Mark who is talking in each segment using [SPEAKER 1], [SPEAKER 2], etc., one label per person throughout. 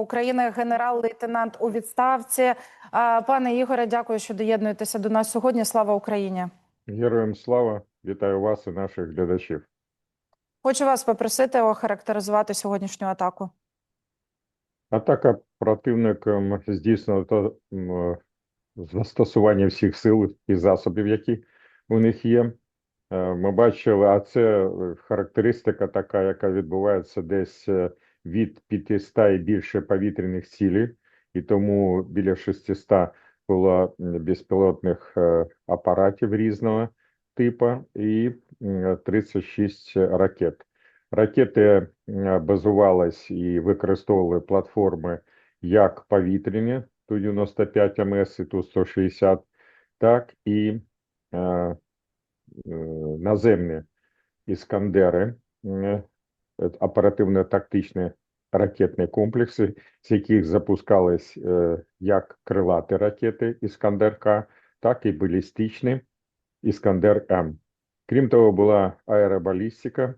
[SPEAKER 1] України, генерал-лейтенант у відставці. Пане Ігоре, дякую, що доєднуєтеся до нас сьогодні. Слава Україні!
[SPEAKER 2] Героям слава, вітаю вас і наших глядачів.
[SPEAKER 1] Хочу вас попросити охарактеризувати сьогоднішню атаку.
[SPEAKER 2] Атака противником здійснена та застосування всіх сил і засобів, які у них є. Е, Ми бачили, а це е, характеристика така, яка відбувається десь е, від 500 і більше повітряних цілей, і тому біля 600 було безпілотних е, апаратів різного типу і 36 ракет. Ракети базувались і використовували платформи як повітряні Ту-95 МС і Ту-160, так і е, наземні іскандери, е, оперативно-тактичні ракетні комплекси, з яких запускались е, як крилаті ракети Іскандер-К, так і балістичні Іскандер-М. Крім того, була аеробалістика,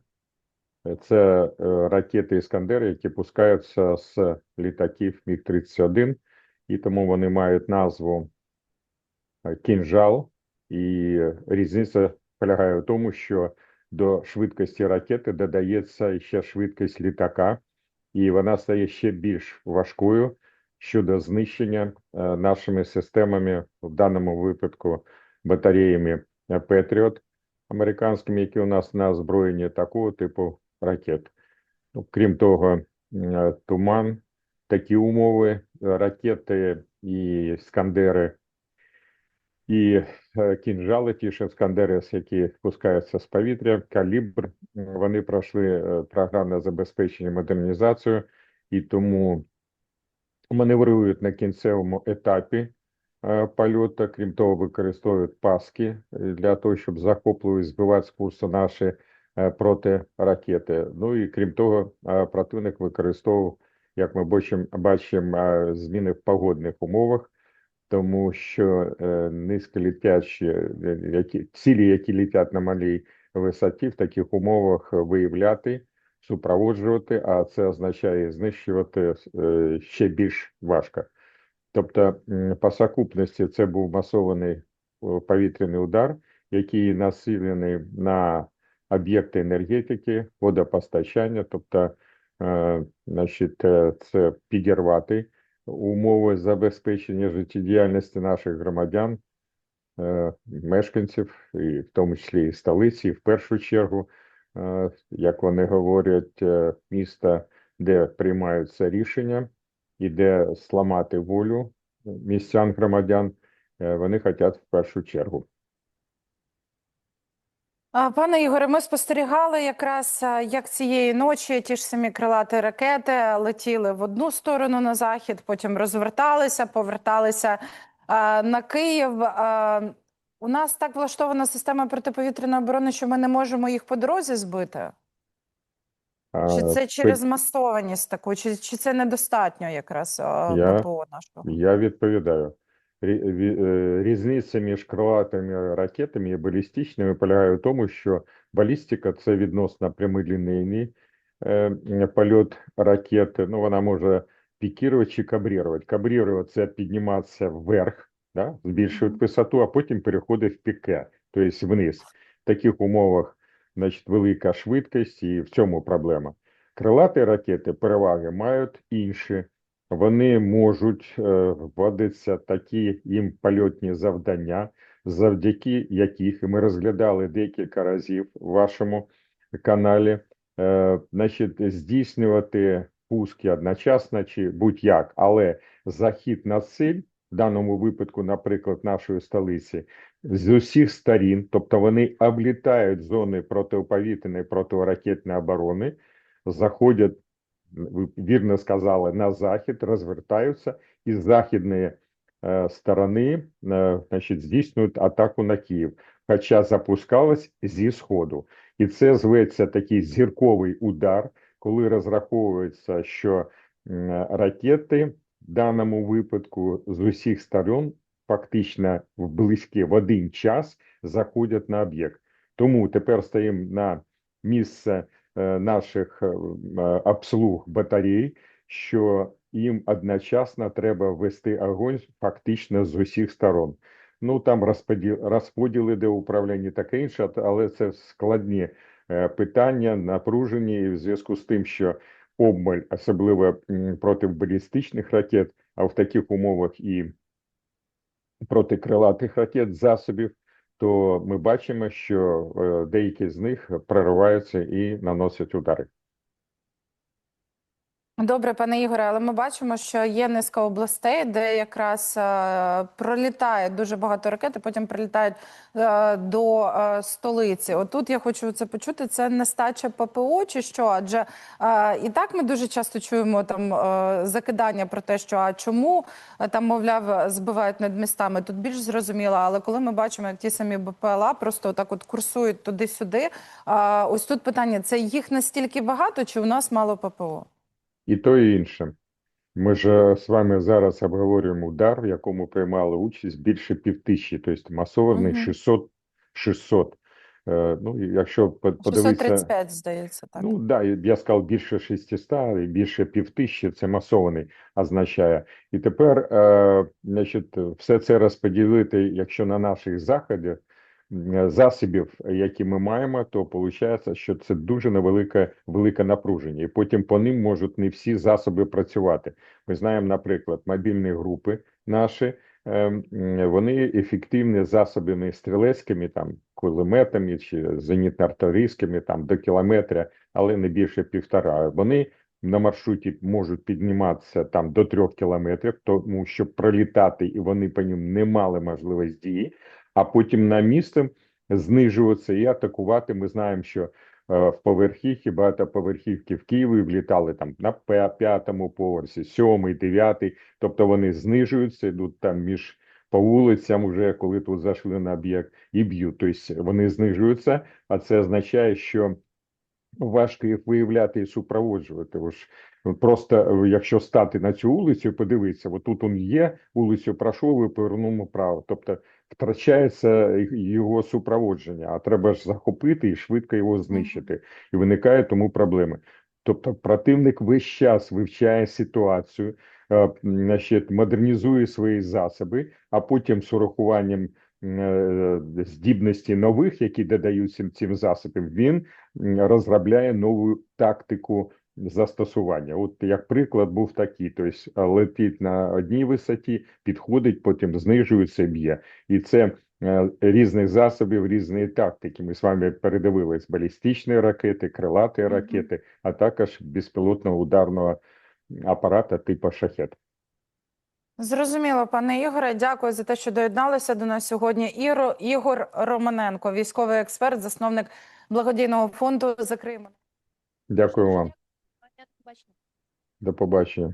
[SPEAKER 2] це е, ракети Іскандер, які пускаються з літаків Міг-31, і тому вони мають назву е, «Кінжал». І різниця полягає в тому, що до швидкості ракети додається ще швидкість літака, і вона стає ще більш важкою щодо знищення е, нашими системами, в даному випадку батареями е, Петріот американськими, які у нас на озброєнні такого типу ракет. Ну, Крім того, туман, такі умови, е, ракети і скандери, і е, кінжали, ті ж іскандери, які пускаються з повітря, калібр, вони пройшли е, програмне забезпечення модернізацію, і тому маневрують на кінцевому етапі е, польоту. Крім того, використовують паски для того, щоб захопливо збивати з курсу наші протиракети. Ну і крім того, противник використовував, як ми бачимо, зміни в погодних умовах, тому що е, низьколітячі е, які, цілі, які літять на малій висоті, в таких умовах виявляти, супроводжувати, а це означає знищувати е, ще більш важко. Тобто, по сукупності це був масований повітряний удар, який націлений на об'єкти енергетики, водопостачання, тобто, значить, це підірвати умови забезпечення життєдіяльності наших громадян, е, мешканців, і в тому числі і столиці, і в першу чергу, е, як вони говорять, е, міста, де приймаються рішення, і де сламати волю містян громадян, вони хочуть в першу чергу.
[SPEAKER 1] Пане Ігоре, ми спостерігали якраз, як цієї ночі ті ж самі крилаті ракети летіли в одну сторону на захід, потім розверталися, поверталися на Київ. У нас так влаштована система протиповітряної оборони, що ми не можемо їх по дорозі збити. Чи це через масованість таку, чи, чи це недостатньо якраз ППО нашого?
[SPEAKER 2] Я відповідаю. Рі- Різниця між крилатими ракетами і балістичними полягає в тому, що балістика це відносно прямолінійний е, польот ракети. Ну, вона може пікірувати чи кабрірувати. Кабрірувати це підніматися вверх, да, збільшувати висоту, а потім переходить в піке, тобто вниз. В таких умовах значить, велика швидкість, і в цьому проблема. Крилаті ракети переваги мають інші. Вони можуть е, вводитися такі їм польотні завдання, завдяки яких ми розглядали декілька разів в вашому каналі, е, значить, здійснювати пуски одночасно чи будь-як, але захід на ціль, в даному випадку, наприклад, нашої столиці, з усіх сторін, тобто вони облітають зони протиповітряної протиракетної оборони, заходять ви вірно сказали, на захід, розвертаються і з західної е, сторони е, значить, здійснюють атаку на Київ, хоча запускалась зі сходу. І це зветься такий зірковий удар, коли розраховується, що м, ракети в даному випадку з усіх сторон фактично в близькі в один час заходять на об'єкт. Тому тепер стоїмо на місце е, наших е, е, обслуг батарей, що їм одночасно треба вести огонь фактично з усіх сторон. Ну там розподіл, розподіли де управління таке інше, але це складні е, питання, напружені в зв'язку з тим, що обмаль, особливо проти балістичних ракет, а в таких умовах і проти крилатих ракет засобів, то ми бачимо, що е, деякі з них прориваються і наносять удари.
[SPEAKER 1] Добре, пане Ігоре, але ми бачимо, що є низка областей, де якраз е, пролітає дуже багато ракет, і потім прилітають е, до е, столиці. Отут я хочу це почути. Це нестача ППО чи що? Адже е, і так ми дуже часто чуємо там е, закидання про те, що а чому е, там, мовляв, збивають над містами. Тут більш зрозуміло, але коли ми бачимо, як ті самі БПЛА просто так от курсують туди-сюди. е, ось тут питання: це їх настільки багато, чи у нас мало ППО?
[SPEAKER 2] І то і інше. Ми ж е, з вами зараз обговорюємо удар, в якому приймали участь більше півтисячі, тобто масований
[SPEAKER 1] Мгм.
[SPEAKER 2] 600, 600. Е, ну, якщо по- подивитися,
[SPEAKER 1] 635, здається, так.
[SPEAKER 2] ну да, я сказав більше 600 і більше півтисячі, це масований означає. І тепер, е, значить, все це розподілити, якщо на наших заходах, засобів, які ми маємо, то виходить, що це дуже невелике велике напруження, і потім по ним можуть не всі засоби працювати. Ми знаємо, наприклад, мобільні групи наші, е, вони ефективні засобами стрілецькими, там кулеметами чи зенітно-артилерійськими, там до кілометра, але не більше півтора. Вони на маршруті можуть підніматися там до трьох кілометрів, тому що пролітати і вони по ним не мали можливості дії, а потім на місце знижуватися і атакувати. Ми знаємо, що е, в поверхівки, багатоповерхівки в Києві влітали там на п'ятому поверсі, сьомий, дев'ятий, тобто вони знижуються, йдуть там між по вулицям, уже коли тут зайшли на об'єкт, і б'ють. Тобто вони знижуються, а це означає, що важко їх виявляти і супроводжувати. Ж ну, просто е, якщо стати на цю вулицю, і подивитися, от тут він є, вулицю пройшов і повернув вправо. Тобто втрачається його супроводження, а треба ж захопити і швидко його знищити. І виникає тому проблеми. Тобто противник весь час вивчає ситуацію, е, значить, модернізує свої засоби, а потім з урахуванням е, здібності нових, які додаються цим засобам, він розробляє нову тактику застосування. От як приклад був такий: тобто летить на одній висоті, підходить, потім знижується, б'є. І це е, різних засобів, різної тактики. Ми з вами передивились балістичні ракети, крилаті ракети, а також безпілотного ударного апарата типу шахет.
[SPEAKER 1] Зрозуміло, пане Ігоре. Дякую за те, що доєдналися до нас сьогодні. Іро Ігор Романенко, військовий експерт, засновник благодійного фонду «Закриємо».
[SPEAKER 2] Дякую вам. До побачення.